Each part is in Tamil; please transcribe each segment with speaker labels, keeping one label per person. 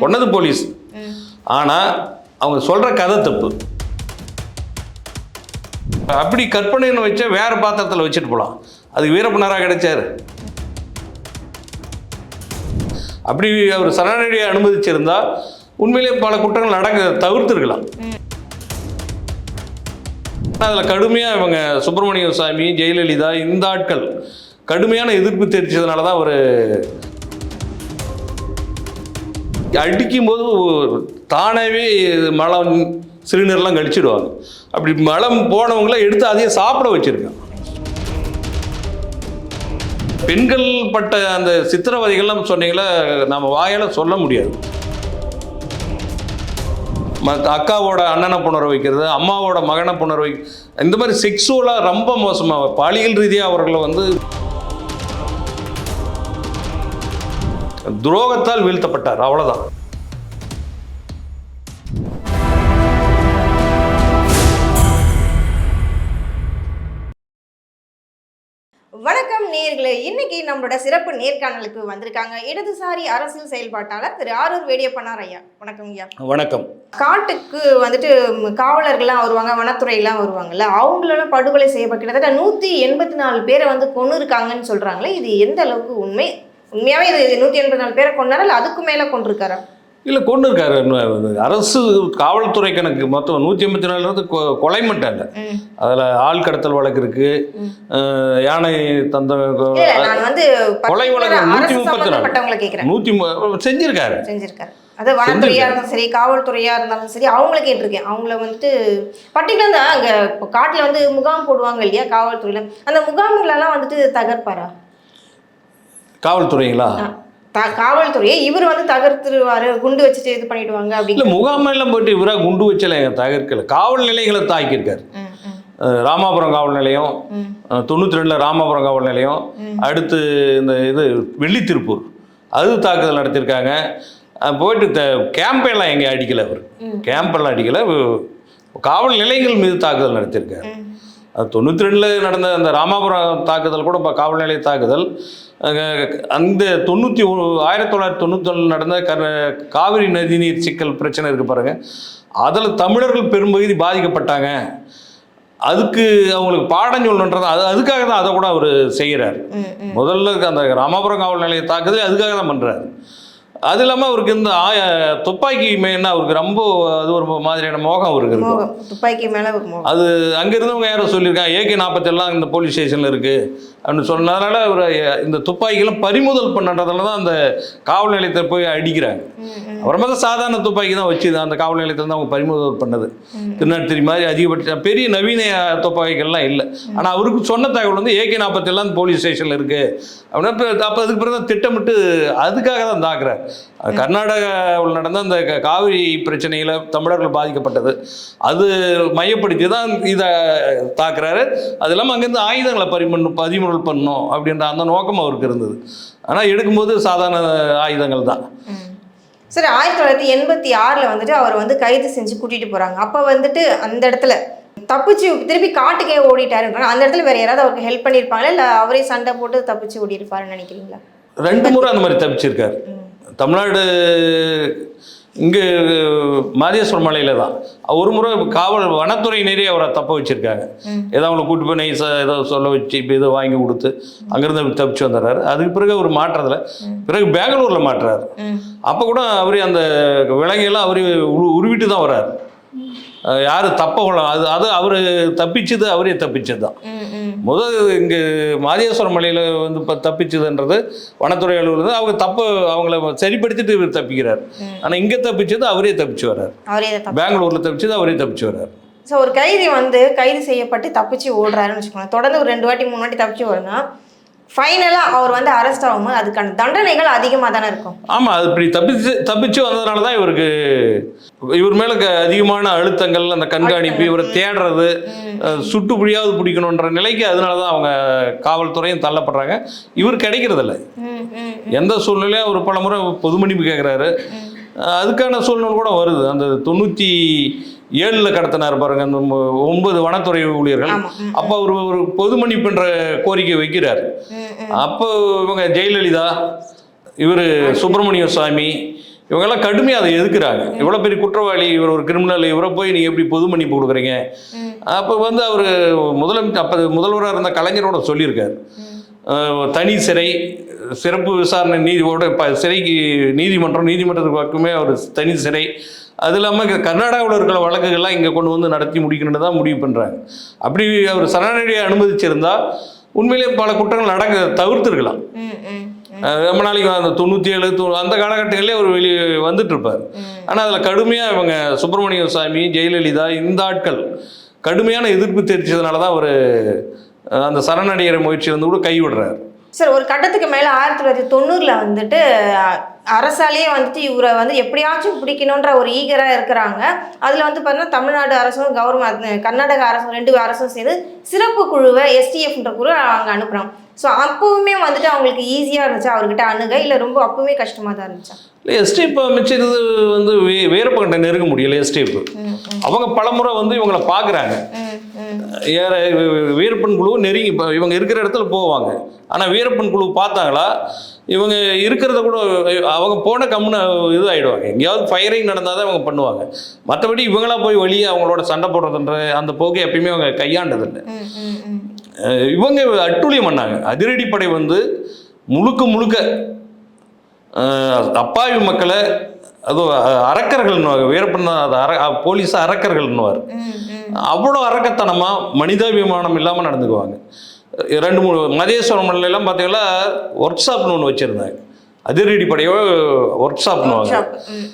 Speaker 1: கொன்னது போலீஸ். ஆனால் அவங்க சொல்கிற கதை தப்பு. அப்படி கற்பனைன்னு வச்சா வேற பாத்திரத்தில் வச்சுட்டு போகலாம் அதுக்கு வீரப்பனாராக கிடைச்சாரு. அப்படி அவர் சரணடைய அனுமதிச்சிருந்தா உண்மையிலே பல குற்றங்கள் நடக்க தவிர்த்திருக்கலாம். அதில் கடுமையாக இவங்க சுப்பிரமணிய சாமி ஜெயலலிதா இந்த ஆட்கள் கடுமையான எதிர்ப்பு தெரிவித்ததுனால தான் அவர் அடிக்கும்போது தானாகவே மலம் சிறுநீர்லாம் கழிச்சிடுவாங்க. அப்படி மலம் போனவங்களாம் எடுத்து அதையே சாப்பிட வச்சுருக்கேன் பெண்கள் பட்ட அந்த சித்திரவதைகள்லாம் சொன்னீங்களா நம்ம வாயால் சொல்ல முடியாது. அக்காவோட அண்ணனை புணர வைக்கிறது அம்மாவோட மகனை புணர வை இந்த மாதிரி செக்ஸுவலாக ரொம்ப மோசமாக பாலியல் ரீதியாக அவர்களை வந்து துரோகத்தால் வீழ்த்தப்பட்டார். அவ்வளோதான்
Speaker 2: வணக்கம் நேர்களே. இன்னைக்கு நம்மளோட சிறப்பு நேர்காணலுக்கு வந்திருக்காங்க. இடதுசாரி அரசியல் செயல்பாட்டாளர் திரு ஆரூர் வேடியப்பனார் ஐயா. வணக்கம் ஐயா.
Speaker 1: வணக்கம்.
Speaker 2: காட்டுக்கு வந்துட்டு காவலர்கள்லாம் வருவாங்க வனத்துறையெல்லாம் வருவாங்கல்ல. அவங்களெல்லாம் படுகொலை செய்யப்பட்ட கிட்டத்தட்ட நூற்றி எண்பத்தி நாலு பேரை வந்து கொன்று இருக்காங்கன்னு சொல்கிறாங்களே இது எந்த அளவுக்கு உண்மை? உண்மையாகவே இது நூற்றி எண்பத்தி நாலு பேரை கொண்டாரா இல்லை அதுக்கு மேலே கொண்டிருக்காரா?
Speaker 1: இல்லை கொண்டு இருக்காரு அரசு காவல்துறை கணக்கு மொத்தம் நூற்றி எண்பத்தி நாலுலேருந்து கொலை மட்டும் இல்லை. அதில் ஆள் கடத்தல் வழக்கு இருக்கு. யானை தந்த கொலை வழக்கு நூற்றி முப்பத்தி நாலு. நூற்றி செஞ்சிருக்காரு.
Speaker 2: செஞ்சிருக்காரு. அது வனத்துறையா இருந்தாலும் சரி காவல்துறையா இருந்தாலும் சரி அவங்கள கேட்டிருக்கேன். அவங்கள வந்துட்டு பர்டிகுலர் தான் அங்க காட்டுல வந்து முகாம் போடுவாங்க இல்லையா காவல்துறையில? அந்த முகாம்களெல்லாம் வந்துட்டு தகர்ப்பாரா?
Speaker 1: காவல்துறைங்களா?
Speaker 2: காவல்துறையை இவர் வந்து தகர்த்துருவாரு குண்டு வச்சுட்டு இது பண்ணிடுவாங்க அப்படிங்கிற
Speaker 1: முகாமெல்லாம் போயிட்டு இவராக குண்டு வச்சல தகர்க்கல. காவல் நிலையங்களை தாக்கியிருக்காரு. ராமாபுரம் காவல் நிலையம் தொண்ணூத்தி ரெண்டில் ராமாபுரம் காவல் நிலையம் அடுத்து இந்த இது வெள்ளித்திருப்பூர். அது தாக்குதல் நடத்தியிருக்காங்க. போயிட்டு த கேம்பெல்லாம் எங்கே அடிக்கலை அவர். கேம்பெல்லாம் அடிக்கலை. காவல் நிலையங்கள் மீது தாக்குதல் நடத்தியிருக்காரு. அது தொண்ணூற்றி ரெண்டில் நடந்த அந்த ராமாபுரம் தாக்குதல் கூட இப்போ காவல் நிலைய தாக்குதல். அந்த தொண்ணூற்றி ஆயிரத்தி தொள்ளாயிரத்தி தொண்ணூத்தொன்னில் நடந்த கர காவிரி நதிநீர் சிக்கல் பிரச்சனை இருக்கு பாருங்க. அதில் தமிழர்கள் பெரும்பகுதி பாதிக்கப்பட்டாங்க. அதுக்கு அவங்களுக்கு பாடம் சொல்லணுன்றது அது அதுக்காக தான் அதை கூட அவர் செய்கிறார். முதல்ல அந்த ராமாபுரம் காவல் நிலைய தாக்குதல் அதுக்காக தான் பண்ணுறாரு அது இல்லாமல் அவருக்கு இந்த ஆய துப்பாக்கி மேன்னா அவருக்கு ரொம்ப அது ஒரு மாதிரியான மோகம் அவருக்கு இருக்கும்.
Speaker 2: துப்பாக்கி மேல
Speaker 1: அது அங்கே இருந்தவங்க யாரோ சொல்லியிருக்காங்க ஏகே நாற்பத்தெல்லாம் இந்த போலீஸ் ஸ்டேஷனில் இருக்குது அப்படின்னு சொன்னதுனால ஒரு இந்த துப்பாக்கிலாம் பறிமுதல் பண்ணுறதுல தான் அந்த காவல் நிலையத்தை போய் அடிக்கிறாங்க. அப்புறமா தான் சாதாரண துப்பாக்கி தான் வச்சு அந்த காவல் நிலையத்தில் தான் அவங்க பறிமுதல் பண்ணது. திருநாட்டுத்திரி மாதிரி அதிகபட்ச பெரிய நவீன துப்பாக்கிகள்லாம் இல்லை. ஆனால் அவருக்கு சொன்ன தகவல் வந்து ஏகே நாற்பத்தெல்லாம் போலீஸ் ஸ்டேஷனில் இருக்குது அப்படின்னா அப்போ அதுக்கு பிறகு தான் திட்டமிட்டு அதுக்காக தான் தாக்குறாரு. கர்நாடகாவில் நடந்த அந்த காவிரி பிரச்சனையில் தமிழர்கள் பாதிக்கப்பட்டது. அது மையப்படுத்தி தான் இதை தாக்குறாரு. அது இல்லாமல் அங்கேருந்து ஆயுதங்களை பறிமண் பதிமுதல் பண்ணணும் அப்படின்ற அந்த நோக்கம் அவருக்கு இருந்தது. ஆனால் எடுக்கும்போது சாதாரண ஆயுதங்கள் தான்.
Speaker 2: சரி ஆயிரத்தி தொள்ளாயிரத்தி எண்பத்தி ஆறில் வந்துட்டு அவர் வந்து கைது செஞ்சு கூட்டிகிட்டு போகிறாங்க அப்போ வந்துட்டு அந்த இடத்துல தப்பிச்சு திருப்பி காட்டுக்கே ஓடிட்டாருன்றாங்க அந்த இடத்துல வேற யாராவது அவருக்கு ஹெல்ப் பண்ணியிருப்பாங்களா? இல்லை அவரே சண்டை போட்டு தப்பிச்சு ஓடி இருப்பாருன்னு நினைக்கிறீங்களா?
Speaker 1: ரெண்டு முறை அந்த மாதிரி தப்பிச்சிருக்காரு. தமிழ்நாடு இங்கே மாதேஸ்வரம் மலையில் தான். ஒரு முறை காவல் வனத்துறையினரே அவரை தப்ப வச்சுருக்காங்க. ஏதோ அவங்கள கூட்டி போய் நைஸாக ஏதோ சொல்ல வச்சு இப்போ ஏதோ வாங்கி கொடுத்து அங்கேருந்து தப்பிச்சு வந்துடுறாரு. அதுக்கு பிறகு அவர் மாட்டுறதில்ல பிறகு பெங்களூரில் மாட்டுறாரு அப்போ கூட அவரே அந்த விலங்கையெல்லாம் அவரே உரு உருவிட்டு தான் வர்றாரு. யாரு தப்ப அது அது அவர் தப்பிச்சது அவரே தப்பிச்சது தான் முதல் இங்கே மாதேஸ்வரம் மலையில் வந்து இப்போ தப்பிச்சதுன்றது வனத்துறை அலுவலர் அவங்க தப்பு அவங்கள சரிப்படுத்திட்டு இவர் தப்பிக்கிறார். ஆனால் இங்கே தப்பிச்சது அவரே தப்பிச்சு வர்றார். பெங்களூரில் தப்பிச்சது அவரே தப்பிச்சு வர்றார்.
Speaker 2: ஸோ ஒரு கைதி வந்து கைது செய்யப்பட்டு தப்பிச்சு ஓடுறாருன்னு வச்சுக்கோங்க தொடர்ந்து ஒரு ரெண்டு வாட்டி மூணு வாட்டி தப்பிச்சு ஓடுனா ஃபைனலாக அவர் வந்து அரெஸ்ட் ஆகும்போது அதுக்கான தண்டனைகள் அதிகமாக தானே இருக்கும்.
Speaker 1: ஆமாம் அது இப்படி தப்பிச்சு தப்பிச்சு வந்ததுனால தான் இவருக்கு இவர் மேலே அதிகமான அழுத்தங்கள் அந்த கண்காணிப்பு இவரை தேடுறது சுட்டு புழியாவது பிடிக்கணுன்ற நிலைக்கு அதனால தான் அவங்க காவல்துறையும் தள்ளப்படுறாங்க. இவர் கிடைக்கிறதில்ல. எந்த சூழ்நிலையும் அவர் பல முறை பொது மன்னிப்பு கேட்குறாரு அதுக்கான சூழ்நிலை கூட வருது. அந்த தொண்ணூற்றி ஏழில் கடத்தினார் பாருங்க அந்த ஒன்பது வனத்துறை ஊழியர்கள். அப்போ அவர் ஒரு பொது மன்னிப்புன்ற கோரிக்கை வைக்கிறார். அப்போ இவங்க ஜெயலலிதா இவர் சுப்பிரமணிய சுவாமி இவங்கெல்லாம் கடுமையாக அதை எதுக்குறாங்க? இவ்வளோ பெரிய குற்றவாளி இவர் ஒரு கிரிமினல் இவரை போய் நீங்கள் எப்படி பொது மன்னிப்பு கொடுக்குறீங்க. அப்போ வந்து அவர் முதலமைச்சர் அப்போ முதல்வராக இருந்த கலைஞரோட சொல்லியிருக்காரு. தனி சிறை சிறப்பு விசாரணை நீதியோட இப்போ சிறைக்கு நீதிமன்றம் நீதிமன்றத்துக்கு பக்கமே அவர் தனி சிறை. அது இல்லாமல் கர்நாடகாவில் இருக்கிற வழக்குகள்லாம் இங்கே கொண்டு வந்து நடத்தி முடிக்கணும்னு தான் முடிவு பண்ணுறாங்க அப்படி அவர் சரணடையை அனுமதிச்சிருந்தா உண்மையிலே பல குற்றங்கள் நடக்க தவிர்த்திருக்கலாம். ரொம்ப நாளைக்கு அந்த தொண்ணூற்றி ஏழு தொ- அந்த காலகட்டத்திலே அவர் வெளியே வந்துட்டு இருப்பார். ஆனால் அதில் கடுமையாக இவங்க சுப்பிரமணிய சாமி ஜெயலலிதா இந்த ஆட்கள் கடுமையான எதிர்ப்பு தெரிவித்ததுனால தான் அவர் அந்த சரணடைகிற முயற்சி வந்து கூட கைவிடுறாரு.
Speaker 2: சார் ஒரு கட்டத்துக்கு மேலே ஆயிரத்தி தொள்ளாயிரத்தி தொண்ணூறில் வந்துட்டு அரசாலேயே வந்துட்டு இவரை வந்து எப்படியாச்சும் பிடிக்கணுன்ற ஒரு ஈகராக இருக்கிறாங்க. அதில் வந்து பார்த்தீங்கன்னா தமிழ்நாடு அரசும் கவர்மெண்ட் கர்நாடக அரசும் ரெண்டு அரசும் சேர்ந்து சிறப்பு குழுவை எஸ்டிஎஃப்ன்ற குழு அங்கே அனுப்புகிறாங்க ஸோ அப்போவுமே வந்துட்டு அவங்களுக்கு ஈஸியாக இருந்துச்சா? அவர்கிட்ட அணுக? இல்லை ரொம்ப அப்பவுமே கஷ்டமாக தான் இருந்துச்சா?
Speaker 1: இல்லை எஸ்டேப் அமைச்சது வந்து வே வேறுபட்ட நெருங்க முடியல
Speaker 2: ம்,
Speaker 1: அவங்க பலமுறை வந்து இவங்களை பார்க்குறாங்க. ஏற வீரப்பன் குழு நெருங்கி இவங்க இருக்கிற இடத்துல போவாங்க. ஆனால் வீரப்பன் குழு பார்த்தாங்களா இவங்க இருக்கிறத கூட அவங்க போன கம்முன்னு இது ஆகிடுவாங்க எங்கேயாவது ஃபயரிங் நடந்தால் தான் இவங்க பண்ணுவாங்க. மற்றபடி இவங்களா போய் வெளியே அவங்களோட சண்டை போடுறதுன்ற அந்த போக்கை எப்பயுமே அவங்க கையாண்டதில்லை. இவங்க அட்டூழியம் பண்ணாங்க. அதிரடிப்படை வந்து முழுக்க முழுக்க அப்பாவி மக்களை அஹ், அரக்கர்கள்னுவாங்க வீரப்பன் அது அர போலீஸ் அரக்கர்கள்னுவார். அவ்வளோ அரக்கத்தனமாக மனிதாபிமானம் இல்லாமல் நடந்துக்குவாங்க. ரெண்டு மூணு மதேஸ்வரம் எல்லாம் பார்த்தீங்கன்னா ஒர்க் ஷாப்னு ஒன்று வச்சுருந்தாங்க. அதிரடி படையோ ஒர்க்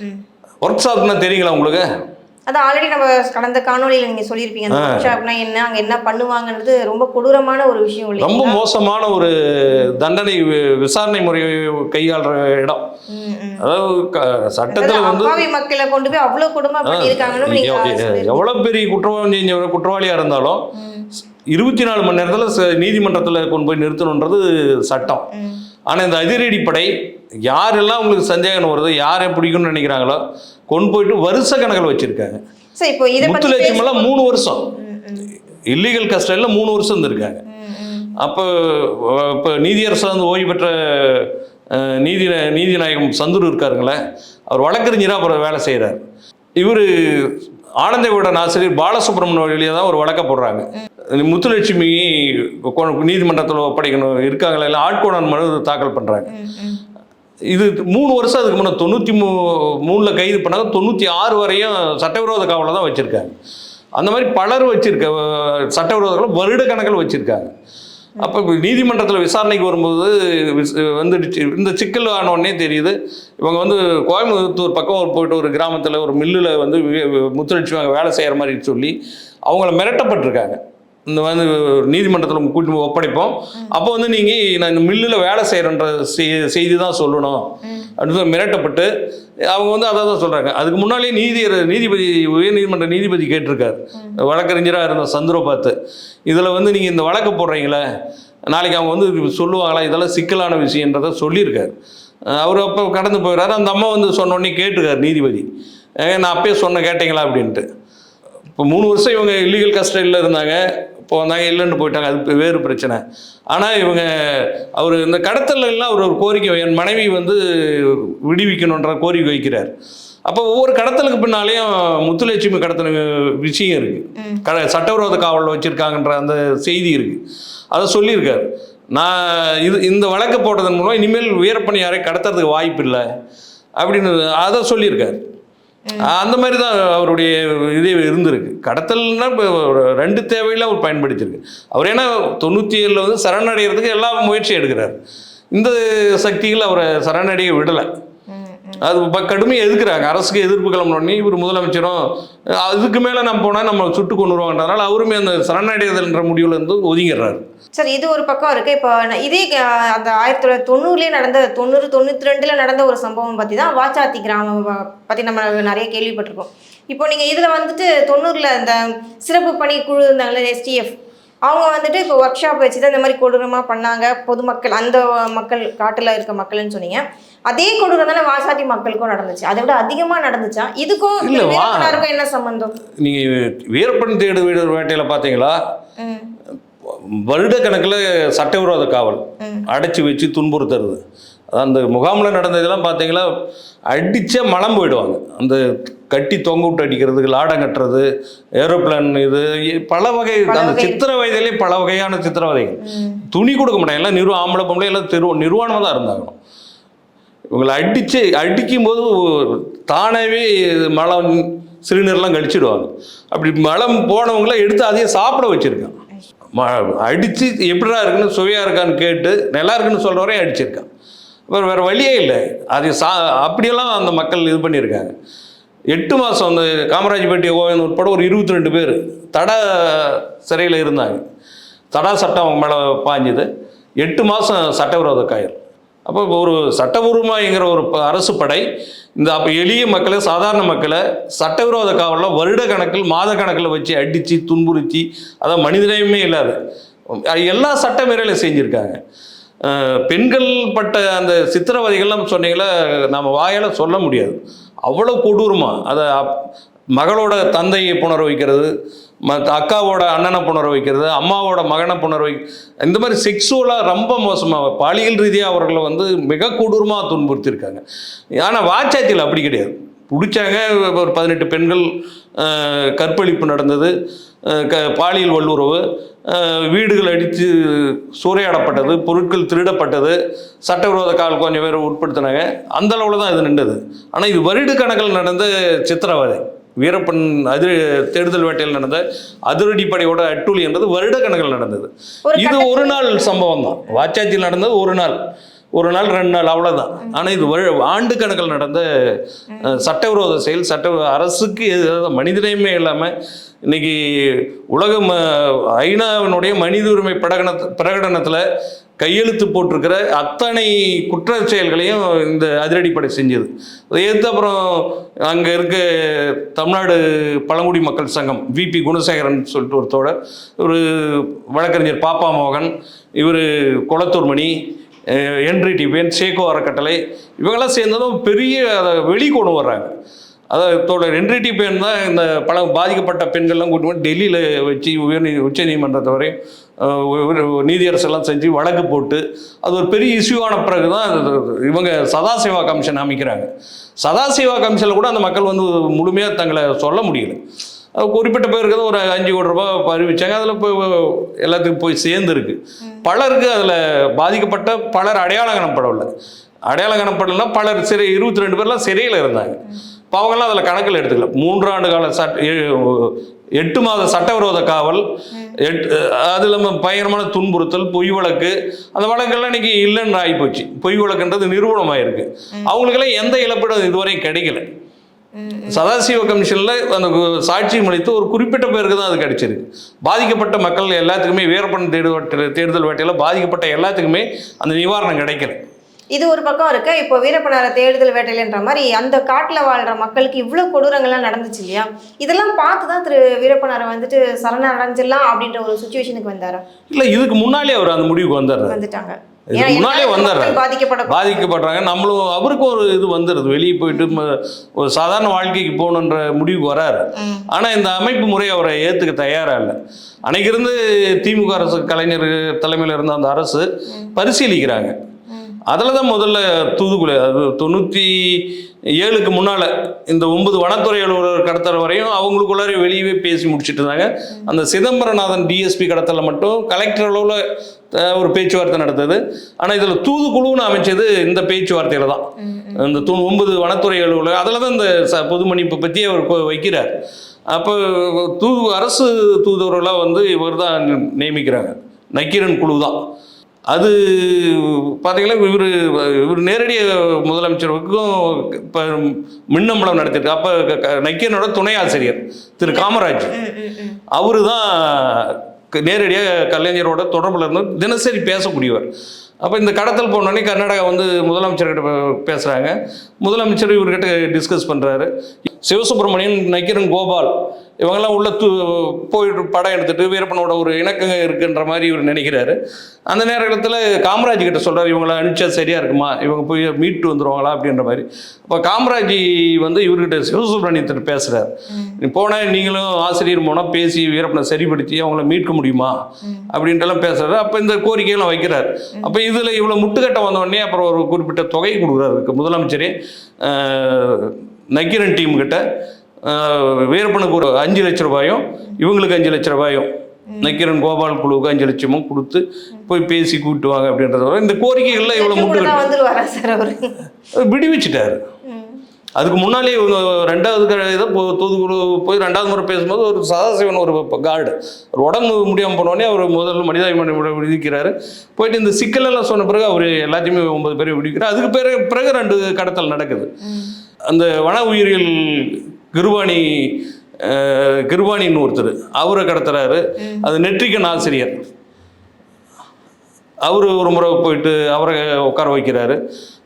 Speaker 2: ம்.
Speaker 1: ஒர்க் ஷாப்னா தெரியுங்களா உங்களுக்கு?
Speaker 2: அதான் ஆல்ரெடி நம்ம கடந்த காணொளியில் நீங்கள் சொல்லியிருப்பீங்க அந்த ஒர்க் என்ன அங்கே என்ன பண்ணுவாங்கன்றது ரொம்ப கொடூரமான ஒரு விஷயம்
Speaker 1: ரொம்ப மோசமான ஒரு தண்டனை விசாரணை முறையை கையாளுற இடம். அதாவது சட்டத்துல வந்து
Speaker 2: மக்களை கொண்டு போய் அவ்வளவு கொடுமை பண்ணியிருக்காங்கன்னு நீங்க
Speaker 1: எவ்-
Speaker 2: சொல்லியிருக்கீங்க.
Speaker 1: எவ்வளவு பெரிய குற்றவாளி செஞ்ச குற்றவாளியா இருந்தாலும் இருபத்தி நாலு மணி நேரத்துல நீதிமன்றத்துல கொண்டு போய் நிறுத்தணுன்றது சட்டம்
Speaker 2: ம்.
Speaker 1: ஆனா இந்த அதிரடி படை யாரெல்லாம் உங்களுக்கு சந்தேகம் வருது யாரை பிடிக்கும்னு நினைக்கிறாங்களோ கொண்டு போயிட்டு வருஷ கணக்கில் வச்சிருக்காங்க.
Speaker 2: சரி இப்போ இதை பத்தி
Speaker 1: முத்துலட்சுமி எல்லாம் மூணு வருஷம். இல்லீகல் கஸ்டடியில் மூணு வருஷம் இருந்திருக்காங்க. அப்போ இப்போ நீதியரசர் வந்து ஓய்வு பெற்ற நீதி நீதிநாயகம் சந்துரு இருக்காருங்களே அவர் வழக்கறிஞராக அப்புறம் வேலை செய்கிறார் இவர் ஆனந்தவிடன் ஆசிரியர் பாலசுப்ரமணியம் வழியாக தான் ஒரு வழக்க போடுறாங்க. முத்துலட்சுமி நீதிமன்றத்தில் ஒப்படைக்கணும் இருக்காங்களா இல்லை ஆட்கோணன் மனு தாக்கல் பண்ணுறாங்க. இது மூணு வருஷம் அதுக்கு முன்னே தொண்ணூற்றி மூ மூணில் கைது பண்ணாங்க. தொண்ணூற்றி ஆறு வரையும் சட்டவிரோத காவலில் தான் வச்சுருக்காங்க அந்த மாதிரி பலர் வச்சுருக்க சட்டவிரோதங்களும் வருட கணக்கில் வச்சுருக்காங்க. அப்போ நீதிமன்றத்தில் விசாரணைக்கு வரும்போது விஸ்- வந்துடுச்சு. இந்த சிக்கல் ஆனோடனே தெரியுது. இவங்க வந்து கோயம்புத்தூர் பக்கம் ஒரு போயிட்டு ஒரு கிராமத்தில் ஒரு மில்லில் வந்து வி- வாங்க வேலை செய்கிற மாதிரி சொல்லி அவங்கள மிரட்டப்பட்டிருக்காங்க. இந்த வந்து நீதிமன்றத்தில் கூட்டி போய் ஒப்படைப்போம். அப்போ வந்து நீங்கள் நான் இந்த மில்லில் வேலை செய்கிறன்ற செய்தி தான் சொல்லணும். அப்படின்னு மிரட்டப்பட்டு அவங்க வந்து அதை தான் சொல்கிறாங்க அதுக்கு முன்னாலே நீதி நீதிபதி உயர்நீதிமன்ற நீதிபதி கேட்டிருக்காரு. வழக்கறிஞராக இருந்த சந்திர பார்த்து. இதில் வந்து நீங்கள் இந்த வழக்கு போடுறீங்களே நாளைக்கு அவங்க வந்து சொல்லுவாங்களா இதெல்லாம் சிக்கலான விஷயன்றதை சொல்லியிருக்காரு. அவர் அப்போ கடந்து போயிடுறாரு அந்த அம்மா வந்து சொன்ன உடனே கேட்டிருக்காரு நீதிபதி. நான் அப்பயே சொன்ன கேட்டிங்களா? அப்படின்ட்டு. இப்போ மூணு வருஷம் இவங்க இல்லீகல் கஸ்டடியில் இருந்தாங்க. இப்போ வந்தாங்க இல்லைன்னு போயிட்டாங்க. அது வேறு பிரச்சனை. ஆனால் இவங்க அவர் இந்த கடத்தல்ல எல்லாம் அவர் ஒரு கோரிக்கை என் மனைவி வந்து விடுவிக்கணுன்ற கோரிக்கை வைக்கிறார். அப்போ ஒவ்வொரு கடத்தலுக்கு பின்னாலேயும் முத்துலட்சுமி கடத்தின விஷயம் இருக்குது க சட்டவிரோத காவலில் வச்சுருக்காங்கன்ற அந்த செய்தி இருக்குது அதை சொல்லியிருக்காரு. நான் இது இந்த வழக்கு போட்டதன் மூலம் இனிமேல் வீரப்பன் யாரையும் கடத்துறதுக்கு வாய்ப்பு இல்லை அப்படின்னு அதை சொல்லியிருக்காரு. அந்த மாதிரி தான் அவருடைய இதே இருந்திருக்கு. கடத்தல்னா இப்போ ரெண்டு தேவையில் அவர் பயன்படுத்தியிருக்கு. அவர் ஏன்னா தொண்ணூற்றி ஏழில் வந்து சரணடைகிறதுக்கு எல்லா முயற்சியும் எடுக்கிறார். இந்த சக்திகள் அவரை சரணடைய விடலை. அது ப- கடுமையாக எதிர்க்கிறாங்க. அரசுக்கு எதிர்ப்பு கிளம்பினோடனே இவர் முதலமைச்சரும் அதுக்கு மேலே நம்ம போனால் நம்ம சுட்டு கொண்டு வருவாங்கன்றதுனால அவருமே அந்த சரணடைதல்ன்ற முடிவுலேருந்து ஒதுங்கிடுறாரு.
Speaker 2: சரி இது ஒரு பக்கம் இருக்குது இப்போ இதே அந்த ஆயிரத்தி தொள்ளாயிரத்தி தொண்ணூறுலேயே நடந்த தொண்ணூறு தொண்ணூற்றி ரெண்டில் நடந்த ஒரு சம்பவம் பற்றி தான் வாச்சாத்தி கிராமம் பற்றி நம்ம நிறைய கேள்விப்பட்டிருக்கோம். இப்போ நீங்கள் இதில் வந்துட்டு தொண்ணூறில் இந்த சிறப்பு பணி குழு இருந்தாங்களே எஸ்டிஎஃப் அவங்க வந்துட்டு இப்போ ஒர்க் ஷாப் வச்சு தான் இந்த மாதிரி கொடூரமாக பண்ணாங்க. பொதுமக்கள் அந்த மக்கள் காட்டில் இருக்க மக்கள்னு சொன்னீங்க. அதே கொடூரம் தானே வாசாட்டி மக்களுக்கும் நடந்துச்சு. அதை விட அதிகமாக நடந்துச்சா? இதுக்கும் வீரப்பனாருக்கும் என்ன சம்பந்தம்?
Speaker 1: நீங்கள் வீரப்பன் தேடு வீடு வேட்டையில் பார்த்தீங்களா
Speaker 2: ம்.
Speaker 1: வருட கணக்கில் சட்டவிரோத காவல். அடைச்சி வச்சு துன்புறுத்துறது. அந்த முகாமில் நடந்ததெல்லாம் பார்த்தீங்கன்னா அடிச்சே மலம் போயிடுவாங்க. அந்த கட்டி தொங்க விட்டு அடிக்கிறதுக்கு லாடம் கட்டுறது ஏரோப்ளேன் இது பல வகை அந்த
Speaker 2: வகை.
Speaker 1: சித்திரவதையிலே பல வகையான சித்திரவதைகள். துணி கொடுக்க மாட்டாங்க. எல்லாம் நிர்வ ஆம்பளை பொம்பளை எல்லாம் திரு நிர்வாணமாக தான் இருந்தாங்க. இவங்களை அடித்து அடிக்கும்போது தானாகவே மலம் சிறுநீர்லாம் கழிச்சிடுவாங்க அப்படி மலம் போனவங்கள எடுத்து அதையே சாப்பிட வச்சுருக்கான். ம அடித்து எப்படிடா இருக்குன்னு சுவையாக இருக்கான்னு கேட்டு நல்லா இருக்குன்னு சொல்கிற வரையும் அடிச்சிருக்கான். அப்புறம் வேறு வழியே இல்லை. அது சா அப்படியெல்லாம் அந்த மக்கள் இது பண்ணியிருக்காங்க. எட்டு மாதம் அந்த காமராஜ்பேட்டை ஓவியம் உட்பட ஒரு இருபத்தி ரெண்டு பேர் தடா சிறையில் இருந்தாங்க. தடா சட்டம் அவங்க மேலே பாஞ்சுது. எட்டு மாதம் சட்டவிரோத காயல். அப்போ ஒரு சட்டபூர்வமாகிற ஒரு ப- அரசு படை இந்த அப்போ எளிய மக்களை சாதாரண மக்களை சட்டவிரோத காவலில் வருட கணக்கில் மாத கணக்கில் வச்சு அடித்து துன்புறுத்தி அதான் மனிதநேயமே இல்லாத எல்லா எல்லா சட்டமீறலையும் செஞ்சுருக்காங்க பெண்கள் பட்ட அந்த சித்திரவதைகள்லாம் சொன்னீங்களா நம்ம வாயால் சொல்ல முடியாது. அவ்வளோ கொடூரமாக அதை அப்- மகளோட தந்தையை புணர வைக்கிறது மற்ற அக்காவோட அண்ணனை புணர வைக்கிறது அம்மாவோட மகனை புணர வை இந்த மாதிரி செக்ஸுவலாக ரொம்ப மோசமாக பாலியல் ரீதியாக அவர்களை வந்து மிக கொடூரமாக துன்புறுத்தியிருக்காங்க. ஆனால் வாச்சாத்தியில் அப்படி கிடையாது. பிடிச்சாங்க ஒரு பதினெட்டு பெண்கள் கற்பழிப்பு நடந்தது க பாலியல் வல்லுறவு வீடுகள் அடித்து சூறையாடப்பட்டது பொருட்கள் திருடப்பட்டது சட்டவிரோத கால் கொஞ்சம் பேர் உட்படுத்தினாங்க. அந்த அளவில் தான் இது நின்றது. ஆனால் இது வருட கணக்கில் நடந்த சித்திரவதை. வீரப்பன் அதிர தேடுதல் வேட்டையில் நடந்த அதிரடிப்படையோட அட்டூழி என்பது வருட கணக்கில் நடந்தது இது ஒரு நாள் சம்பவம் தான். வாச்சாச்சியில் நடந்தது ஒரு நாள். ஒரு நாள் ரெண்டு நாள் அவ்வளோதான் ஆனால் இது வரு ஆண்டு கணக்கில் நடந்த சட்டவிரோத செயல் சட்ட அரசுக்கு எதிராக மனிதநேயமே இல்லாமல் இன்னைக்கு உலகம் ஐநாவினுடைய மனித உரிமை பிரகடன பிரகடனத்தில் கையெழுத்து போட்டிருக்கிற அத்தனை குற்ற செயல்களையும் இந்த அதிரடிப்படை செஞ்சது. அதை எதிர்த்து அப்புறம் அங்கே இருக்க தமிழ்நாடு பழங்குடி மக்கள் சங்கம் விபி குணசேகரன் சொல்லிட்டு ஒரு தோழர் ஒரு வழக்கறிஞர் பாப்பா மோகன் இவர் குளத்தூர்மணி அஹ் ஹென்றி சேகோ அறக்கட்டளை இவங்கெல்லாம் சேர்ந்ததும் பெரிய அதை வெளி கொண்டு வர்றாங்க. அதாவது தோழர் ஹென்றி தான் இந்த பல பாதிக்கப்பட்ட பெண்கள்லாம் கூட்டு டெல்லியில் வச்சு உயர் உச்ச நீதிமன்றத்தை வரையும் நீதியரசெல்லாம் செஞ்சு வழக்கு போட்டு அது ஒரு பெரிய இஷ்யூ ஆன பிறகு தான் இவங்க சதாசிவா கமிஷன் அமைக்கிறாங்க. சதாசிவா கமிஷனில் கூட அந்த மக்கள் வந்து முழுமையாக தங்களை சொல்ல முடியல. அது குறிப்பிட்ட பேருக்கு தான் ஒரு அஞ்சு கோடி ரூபாய் அறிவிச்சாங்க அதில் இப்போ எல்லாத்துக்கும் போய் சேர்ந்துருக்கு. பலருக்கு அதில் பாதிக்கப்பட்ட பலர் அடையாளம் காணப்படவில்லை. அடையாளம் காணப்படலைன்னா பலர் சிறை இருபத்தி ரெண்டு பேர்லாம் சிறையில் இருந்தாங்க. இப்போ அவங்கெல்லாம் அதில் கணக்கில் எடுத்துக்கல. மூன்று ஆண்டு கால சட்ட எட்டு மாத சட்டவிரோத காவல் எட்டு அது இல்லாமல் பயங்கரமான துன்புறுத்தல் பொய் வழக்கு அந்த வழக்கெல்லாம் இன்னைக்கு இல்லைன்னு ஆகிப்போச்சு. பொய் வழக்குன்றது நிறுவனமாயிருக்கு அவங்களுக்கெல்லாம் எந்த இழப்பீடும் இதுவரையும் கிடைக்கல. சதாசிவ கமிஷனில் அந்த சாட்சியம் அளித்து ஒரு குறிப்பிட்ட பேருக்கு தான் அது கிடைச்சிருக்கு. பாதிக்கப்பட்ட மக்கள் எல்லாத்துக்குமே வீரப்பன் தேடு தேடுதல் வேட்டையில் பாதிக்கப்பட்ட எல்லாத்துக்குமே அந்த நிவாரணம் கிடைக்கல.
Speaker 2: இது ஒரு பக்கம் இருக்கு. இப்போ வீரப்பனார தேடுதல் வேட்டையிலன்ற மாதிரி அந்த காட்டுல வாழ்ற மக்களுக்கு இவ்வளவு கொடூரங்கள்லாம் நடந்துச்சு இல்லையா? இதெல்லாம் பார்த்து தான் திரு வீரப்பனாரை வந்துட்டு சரணடைஞ்சிடலாம் அப்படின்ற ஒரு சுச்சுவேஷனுக்கு வந்தாரா?
Speaker 1: இல்லை இதுக்கு முன்னாலே அவர் அந்த முடிவுக்கு வந்துடுறாரு.
Speaker 2: வந்துட்டாங்க.
Speaker 1: முன்னாலே வந்துடுறாரு. பாதிக்கப்படுறாங்க. நம்மளும் அவருக்கும் ஒரு இது வந்துடுது. வெளியே போயிட்டு ஒரு சாதாரண வாழ்க்கைக்கு போகணுன்ற முடிவுக்கு வராரு.
Speaker 2: ம்.
Speaker 1: ஆனால் இந்த அமைப்பு முறை அவரை ஏற்றுக்க தயாராக இல்லை. அன்னைக்கு இருந்து திமுக அரசு கலைஞர் தலைமையில் இருந்த அந்த அரசு பரிசீலிக்கிறாங்க. அதில் தான் முதல்ல தூதுக்குழு அது தொண்ணூற்றி ஏழுக்கு முன்னால் இந்த ஒன்பது வனத்துறை அலுவலர் கடத்தல் வரையும் அவங்களுக்குள்ளார வெளியவே பேசி முடிச்சிட்டு இருந்தாங்க. அந்த சிதம்பரநாதன் டிஎஸ்பி கடத்தலில் மட்டும் கலெக்டர் அளவில் ஒரு பேச்சுவார்த்தை நடந்தது. ஆனால் இதில் தூதுக்குழுன்னு அமைச்சது இந்த பேச்சுவார்த்தையில் தான். இந்த தூ ஒன்பது வனத்துறை அலுவலர் அதில் தான் இந்த ச பொது மன்னிப்பு பற்றி அவர் வைக்கிறார். அப்போ தூது அரசு தூதுவர்களாக வந்து இவர் தான் நியமிக்கிறாங்க. நக்கீரன் குழு தான் அது பார்த்தீங்கன்னா இவர் இவர் நேரடியாக முதலமைச்சருக்கும் இப்போ மின்னம்பலம் நடத்திட்டு அப்போ நக்கீரனோட துணை ஆசிரியர் திரு காமராஜ். அவரு தான் நேரடியாக கலைஞரோட தொடர்பில் இருந்து தினசரி பேசக்கூடியவர். அப்போ இந்த கடத்தல் போனோடனே கர்நாடகா வந்து முதலமைச்சர்கிட்ட பேசுகிறாங்க முதலமைச்சர் இவர்கிட்ட டிஸ்கஸ் பண்ணுறாரு சிவசுப்பிரமணியன் நக்கீரன் கோபால் இவங்கெல்லாம் உள்ள தூ போயிட்டு படம் எடுத்துட்டு வீரப்பனோட ஒரு இணக்கங்க இருக்குன்ற மாதிரி இவர் நினைக்கிறாரு. அந்த நேரத்தில் காமராஜ் கிட்ட சொல்றாரு இவங்களை அனுப்பிச்சா சரியா இருக்குமா? இவங்க போய் மீட்டு வந்துருவாங்களா? அப்படின்ற மாதிரி. அப்போ காமராஜ் வந்து இவர்கிட்ட சிவசுப்ரமணியத்திட்ட பேசுறாரு. நீ போனால் நீங்களும் ஆசிரியர் போனால் பேசி வீரப்பனை சரிப்படுத்தி அவங்கள மீட்க முடியுமா? அப்படின்ட்டுலாம் பேசுறாரு. அப்போ இந்த கோரிக்கையெல்லாம் வைக்கிறார். அப்போ இதில் இவ்வளோ முட்டுக்கட்டை வந்த உடனே அப்புறம் ஒரு குறிப்பிட்ட தொகை கொடுக்குறாரு. முதலமைச்சரே நக்கீரன் டீம் கிட்ட வீரப்பனுக்கு ஒரு அஞ்சு லட்ச ரூபாயும் இவங்களுக்கு அஞ்சு லட்ச ரூபாயும் நக்கீரன் கோபால் குழுவுக்கு அஞ்சு லட்சமும் கொடுத்து போய் பேசி கூப்பிட்டு வாங்க அப்படின்றத இந்த கோரிக்கைகள்லாம் இவ்வளோ
Speaker 2: அவரு?
Speaker 1: விடுவிச்சிட்டாரு. அதுக்கு முன்னாலே இவங்க ரெண்டாவது இதை தூதுக்குழு போய் ரெண்டாவது முறை பேசும்போது ஒரு சதாசிவன் ஒரு கார்டு. ஒரு உடம்பு முடியாமல் போனோடனே அவர் முதல்ல மனிதாபிமான விட விடுவிக்கிறாரு. போயிட்டு இந்த சிக்கலெல்லாம் சொன்ன பிறகு அவர் எல்லாத்தையுமே ஒன்பது பேரை விடுவிக்கிறார். அதுக்கு பிறகு பிறகு ரெண்டு கடத்தல் நடக்குது. அந்த வன உயிரியல் கிருவாணி அஹ், கிருவாணின்னு ஒருத்தர். அவரை கடத்துறாரு. அது நெற்றிக்கன் ஆசிரியர் அவர் ஒரு முறை போயிட்டு அவரை உட்கார வைக்கிறாரு.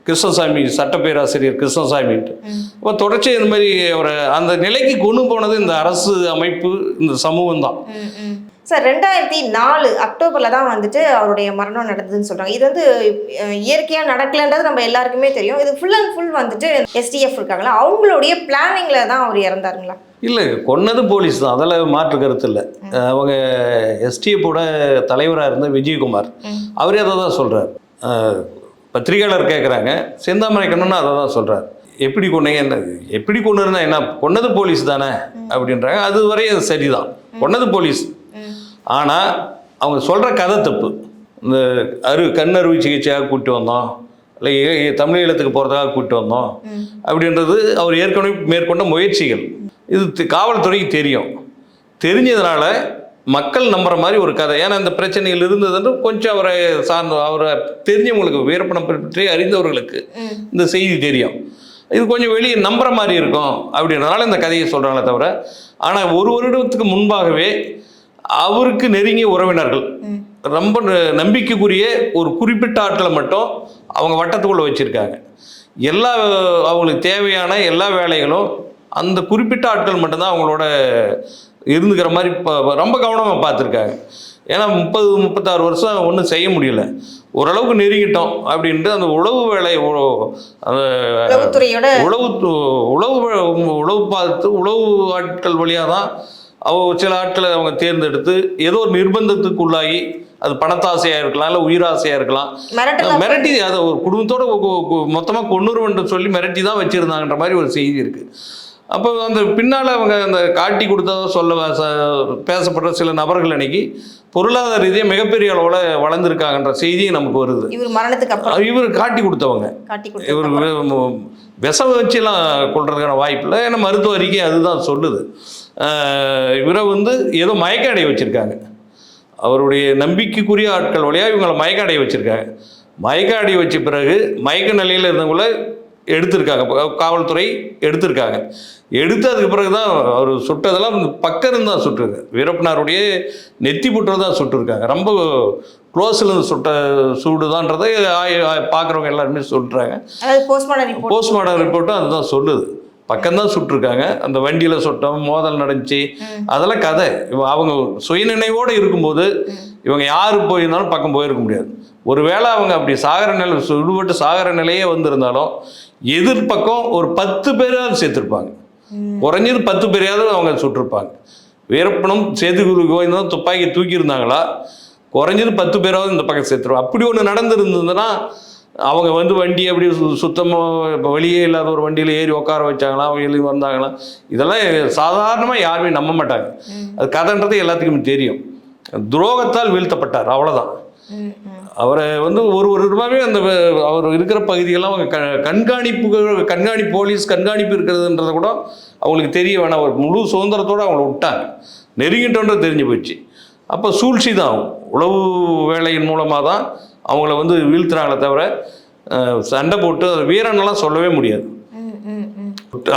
Speaker 1: கிருஷ்ணசாமி சட்டப்பேராசிரியர் கிருஷ்ணசாமின்ட்டு. அப்போ தொடர்ச்சி இந்த மாதிரி அவரை அந்த நிலைக்கு கொண்டு போனது இந்த அரசு அமைப்பு இந்த சமூகம் தான்.
Speaker 2: சார் ரெண்டாயிரத்தி நாலு அக்டோபர்ல தான் வந்துட்டு அவருடைய மரணம் நடந்ததுன்னு சொல்றாங்க. இது வந்து அஹ், இயற்கையா நடக்கலன்றது நம்ம எல்லாருக்குமே தெரியும். இது ஃபுல் அண்ட் ஃபுல் வந்துட்டு எஸ்டிஎஃப் இருக்காங்களா அவங்களுடைய பிளானிங்ல தான் அவர் இறந்தாருங்களா?
Speaker 1: இல்லை கொன்னது போலீஸ் தான். அதில் மாற்று கருத்து இல்லை. அவங்க எஸ்டிஎஃபோட தலைவராக இருந்த விஜயகுமார். அவரே அதை தான் சொல்கிறார் பத்திரிகையாளர் கேட்குறாங்க செந்தாமரை கண்ணன் அதை தான் சொல்கிறார் எப்படி கொன்னீங்க என்ன எப்படி கொண்டு என்ன? கொன்னது போலீஸ் தானே? அப்படின்றாங்க. அது வரையும் சரிதான். கொன்னது போலீஸ். ஆனால் அவங்க சொல்கிற கதை தப்பு. இந்த அரு கண் அறுவை சிகிச்சையாக கூப்பிட்டு வந்தோம். இல்லை தமிழ் ஈழத்துக்கு போகிறதுக்காக கூப்பிட்டு வந்தோம். அப்படின்றது அவர் ஏற்கனவே மேற்கொண்ட முயற்சிகள். இது காவல்துறைக்கு தெரியும். தெரிஞ்சதுனால மக்கள் நம்புற மாதிரி ஒரு கதை. ஏன்னா இந்த பிரச்சனைகள் இருந்ததுன்னு கொஞ்சம் அவரை சார்ந்த அவரை தெரிஞ்சவங்களுக்கு வீரப்பனம் பற்றி அறிந்தவர்களுக்கு. இந்த செய்தி தெரியும். இது கொஞ்சம் வெளியே நம்புற மாதிரி இருக்கும் அப்படின்றனால இந்த கதையை சொல்கிறாங்களே தவிர ஆனால் ஒரு வருடத்துக்கு முன்பாகவே அவருக்கு நெருங்கிய உறவினர்கள். ரொம்ப நம்பிக்கைக்குரிய ஒரு குறிப்பிட்ட ஆட்களை மட்டும் அவங்க வட்டத்துக்குள்ளே வச்சுருக்காங்க. எல்லா அவங்களுக்கு தேவையான எல்லா வேலைகளும் அந்த குறிப்பிட்ட ஆட்கள் மட்டும்தான் அவங்களோட இருந்துக்கிற மாதிரி ரொம்ப கவனமாக பார்த்துருக்காங்க. ஏன்னா முப்பது முப்பத்தாறு வருஷம் ஒன்றும் செய்ய முடியல. ஓரளவுக்கு நெருங்கிட்டோம் அப்படின்ட்டு அந்த உழவு வேலை உழவு உழவு வே- உழவு பார்த்து உழவு ஆட்கள் வழியாக தான் அவ சில ஆட்களை அவங்க தேர்ந்தெடுத்து ஏதோ ஒரு நிர்பந்தத்துக்கு உள்ளாகி அது பணத்தாசையாக இருக்கலாம் இல்லை உயிராசையாக இருக்கலாம். மிரட்டி அதை ஒரு குடும்பத்தோட மொத்தமாக கொண்டுருவன்ட்டு சொல்லி மிரட்டி தான் வச்சுருந்தாங்கன்ற மாதிரி ஒரு செய்தி இருக்குது அப்போ அந்த பின்னால் அவங்க அந்த காட்டி கொடுத்ததோ சொல்ல பேசப்படுற சில நபர்கள் அன்னைக்கு பொருளாதார ரீதியாக மிகப்பெரிய அளவில் வளர்ந்துருக்காங்கன்ற செய்தியும் நமக்கு வருது.
Speaker 2: இவர் மரணத்துக்கு அப்புறம்.
Speaker 1: இவர் காட்டி கொடுத்தவங்க. இவர் விஷம் வச்சுலாம் கொள்றதுக்கான வாய்ப்பு இல்லை. ஏன்னா மருத்துவ அறிக்கை அதுதான் சொல்லுது. இவரை வந்து ஏதோ மயக்க அடைய வச்சுருக்காங்க. அவருடைய நம்பிக்கைக்குரிய ஆட்கள் வழியாக இவங்களை மயக்க அடைய வச்சுருக்காங்க. மயக்க அடைய வச்ச பிறகு மயக்க நிலையில் இருந்தவங்கள எடுத்திருக்காங்க. காவல்துறை எடுத்திருக்காங்க. எடுத்து அதுக்கு பிறகு தான் அவர் சுட்டதெல்லாம் பக்கம் இருந்து தான் சுட்டுருங்க வீரப்பனாருடைய நெத்தி புற்று தான் சுட்டிருக்காங்க. ரொம்ப க்ளோஸில் இருந்து சுட்ட சூடுதான்றதை பார்க்குறவங்க எல்லாருமே சொல்கிறாங்க
Speaker 2: போஸ்ட்மார்டம்
Speaker 1: ரிப்போர்ட்டும் அதுதான் சொல்லுது. பக்கம்தான் சுட்டிருக்காங்க. அந்த வண்டியில் சுட்டோம் மோதல் நடந்துச்சு. அதெல்லாம் கதை. அவங்க சுயநினைவோடு இருக்கும்போது இவங்க யார் போயிருந்தாலும் பக்கம் போயிருக்க முடியாது. ஒருவேளை அவங்க அப்படி சாகர நிலை சுடுபட்டு சாகர நிலையே வந்திருந்தாலும் எதிர்பக்கம் ஒரு பத்து பேராவது சேர்த்துருப்பாங்க. குறைஞ்சது பத்து பேரையாவது அவங்க சுட்டிருப்பாங்க. வீரப்பனும் சேதுகுரு கோவிந்தம் துப்பாக்கி தூக்கியிருந்தாங்களா? குறைஞ்சது பத்து பேராவது இந்த பக்கம் சேர்த்துருவாங்க. அப்படி ஒன்று நடந்திருந்ததுன்னா அவங்க வந்து வண்டி அப்படி சு சுத்தமாக இப்போ வெளியே இல்லாத ஒரு வண்டியில் ஏறி உட்கார வச்சாங்களா வெளியே வந்தாங்களா? இதெல்லாம் சாதாரணமாக யாருமே நம்ப மாட்டாங்க. அது கதைன்றது எல்லாத்துக்குமே தெரியும். துரோகத்தால் வீழ்த்தப்பட்டார் அவ்வளோதான். அவரை வந்து ஒரு ஒரு ரூபாவே அந்த அவர் இருக்கிற பகுதியெல்லாம் அவங்க க கண்காணிப்பு கண்காணிப்பு போலீஸ் கண்காணிப்பு இருக்கிறதுன்றத கூட அவங்களுக்கு தெரிய வேணாம். ஒரு முழு சுதந்திரத்தோடு அவங்கள விட்டாங்க. நெருங்கிட்டோன்றது தெரிஞ்சு போச்சு. அப்போ சூழ்ச்சி தான் உளவு வேலையின் மூலமாக தான் அவங்கள வந்து வீழ்த்துறாங்களே தவிர சண்டை போட்டு அது வீரனெல்லாம் சொல்லவே முடியாது.